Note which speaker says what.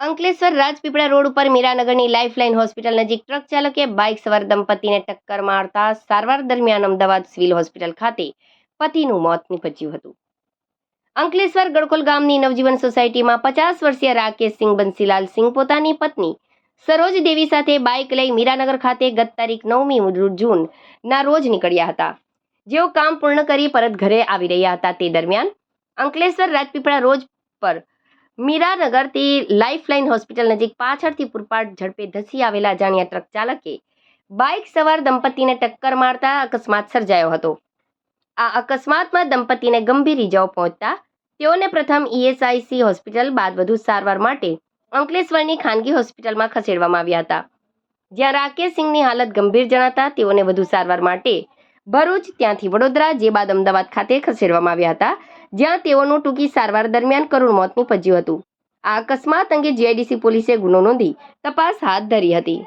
Speaker 1: Ankleshwar Rajpipla road ઉપર મીરાનગરની lifeline hospital નજીક ટ્રક ચાલકે બાઇક સવાર દંપતીને ટક્કર મારતા સારવાર દરમિયાન અમદાવાદ સિવિલ હોસ્પિટલ ખાતે પતિનું મોત નીપજ્યું હતું. અંકલેશ્વર ગડકોલ ગામની નવજીવન સોસાયટીમાં પચાસ વર્ષીય રાકેશસિંહ બંસીલાલ સિંહ પોતાની પત્ની સરોજ દેવી સાથે બાઇક લઈ મીરાનગર ખાતે ગત તારીખ નવમી જૂન ના રોજ નીકળ્યા હતા. જેઓ કામ પૂર્ણ કરી પરત ઘરે આવી રહ્યા હતા તે દરમિયાન અંકલેશ્વર રાજપીપળા રોજ પર મીરાનગરથી લાઇફલાઇન હોસ્પિટલ નજીક પાછળથી પૂરપાટ ઝડપે ધસી આવેલા અજાણ્યા ટ્રક ચાલકે બાઇક સવાર દંપતીને ટક્કર મારતા અકસ્માત સર્જાયો હતો. આ અકસ્માતમાં દંપતીને ગંભીર ઇજાઓ પહોંચતા તેઓને પ્રથમ ઈએસઆઈસી હોસ્પિટલ, બાદ વધુ સારવાર માટે અંકલેશ્વરની ખાનગી હોસ્પિટલમાં ખસેડવામાં આવ્યા હતા. જ્યાં રાકેશ સિંહની હાલત ગંભીર જણાતા તેઓને વધુ સારવાર માટે ભરૂચ, ત્યાંથી વડોદરા, જે બાદ અમદાવાદ ખાતે ખસેડવામાં આવ્યા હતા. જ્યાં તેઓનું ટૂંકી સારવાર દરમિયાન કરુણ મોત નીપજ્યું હતું. આ અકસ્માત અંગે જીઆઈડીસી પોલીસે ગુનો નોંધી તપાસ હાથ ધરી હતી.